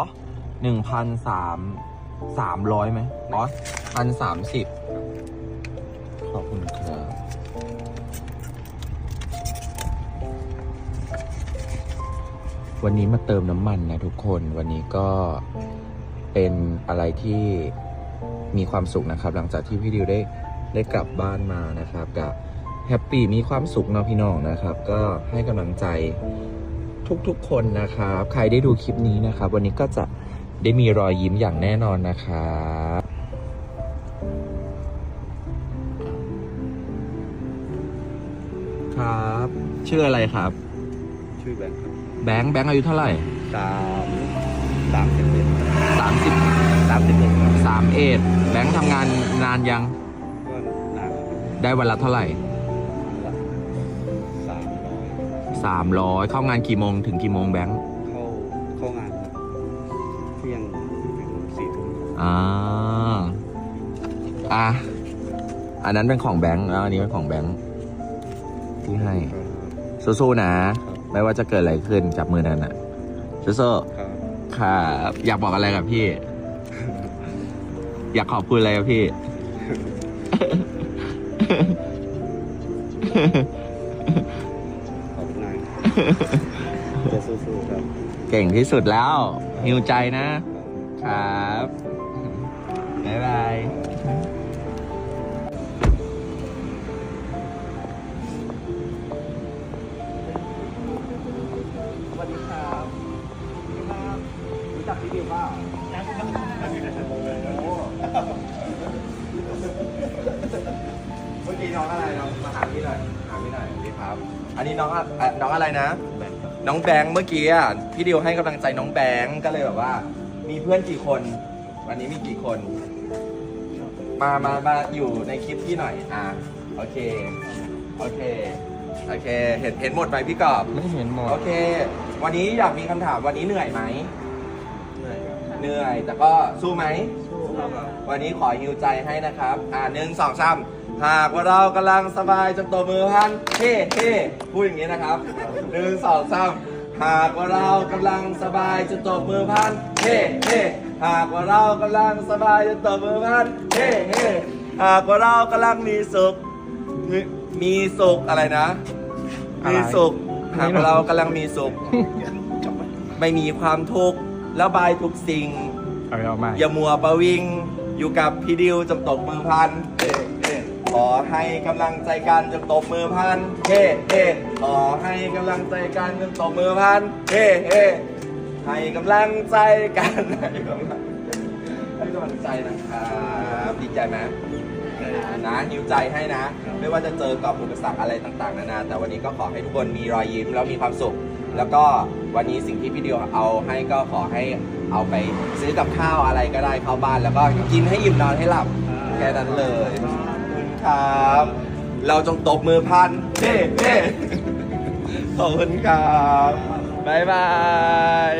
อ๋อหนึ่งพันสามสามร้อยไหมอ๋อพันสามสิบขอบคุณครับวันนี้มาเติมน้ำมันนะทุกคนวันนี้ก็เป็นอะไรที่มีความสุขนะครับ หลังจากที่พี่ดิวได้ได้กลับบ้านมานะครับกับแฮปปี้มีความสุขเนาะพี่น้องนะครับ ก็ให้กำลังใจ ทุกๆ คนนะครับ ใครได้ดูคลิปนี้นะครับ วันนี้ก็จะได้มีรอยยิ้มอย่างแน่นอนนะครับครับชื่ออะไรครับ ชื่อแบงค์ครับแบงค์แบงค์อายุเท่าไหร่สามสามสิบเอ็ดสามสิบสามสิบเอ็ดครับสามเอ็ดแบงค์ทำงานนานยังก็นานครับได้วันละเท่าไหร่ สามร้อยเข้างานกี่โมงถึงกี่โมงแบงค์เข้าเข้างานครับเที่ยงสี่ทุ่มอ่าอะอันนั้นเป็นของแบงค์แล้วอันนี้เป็นของแบงค์ที่ให้สู้ๆนะ ไม่ว่าจะเกิดอะไรขึ้นจับมือนั้นอะสู้ๆครับอยากบอกอะไรกับพี่ อยากขอบคุณอะไรกับพี่ จะสู้ๆครับ เก่งที่สุดแล้วหิวใจนะ ครับบ๊ายบายสวัสดีครับครับรู้จักพี่ดิวเปล่าเมื่อกี้น้องอะไรน้องมาหาพี่หน่อย หาพี่หน่อยสวัสดีครับ อันนี้น้องอะเอ่อน้องอะไรนะแบงค์ครับน้องแบงค์เมื่อกี้อะพี่ดิวให้กำลังใจน้องแบงค์ก็เลยแบบว่า มีเพื่อนกี่คน วันนี้มีกี่คน มามามาอยู่ในคลิปพี่หน่อยอะโอเค โอเค โอเค เห็นเห็นหมดไหมพี่กอบ ไม่เห็นหมด โอเค วันนี้อยากมีคำถามวันนี้เหนื่อยไหม เหนื่อยครับเหนื่อยแต่ก็สู้ไหม สู้ครับ วันนี้ขอฮิวใจให้นะครับ อ่าหนึ่งสองสาม หากว่าเรากำลังสบายจงตบมือพันเฮ้เฮ้พูดอย่างนี้นะครับหนึ่งสองสามหากว่าเรากำลังสบายจงตบมือพันเฮ้เฮ้หากว่าเรากำลังสบายจงตบมือพันเฮ้เฮ้หากว่าเรากำลังมีสุขมีมีสุขอะไรนะ มีสุขหากว่าเรากำลังมีสุข ไม่มีความทุกข์ระบายทุกสิ่งเอาเอามาอย่ามัวประวิงอยู่กับพี่ดิวจงตบมือพันเอ๊ะเอ๊ะ ขอให้กำลังใจกันจงตบมือพันเฮ้เฮ้ขอให้กำลังใจกันจงตบมือพันเฮ้เฮ้ให้กำลังใจกันให้กำลังให้กำลังใจนะครับดีใจไหมนะหิวใจให้นะ ไม่ว่าจะเจอกับอุปสรรคอะไรต่างๆนานาแต่วันนี้ก็ขอให้ทุกคนมีรอยยิ้มแล้วมีความสุข แล้วก็วันนี้สิ่งที่พี่เดิวเอาให้ก็ขอให้เอาไปซื้อกับข้าวอะไรก็ได้เข้าบ้าน แล้วก็กินให้อิ่มนอนให้หลับแค่นั้นเลย ครับ เราจงตบมือพันเฮ้เฮ้ขอบคุณครับ บ๊ายบาย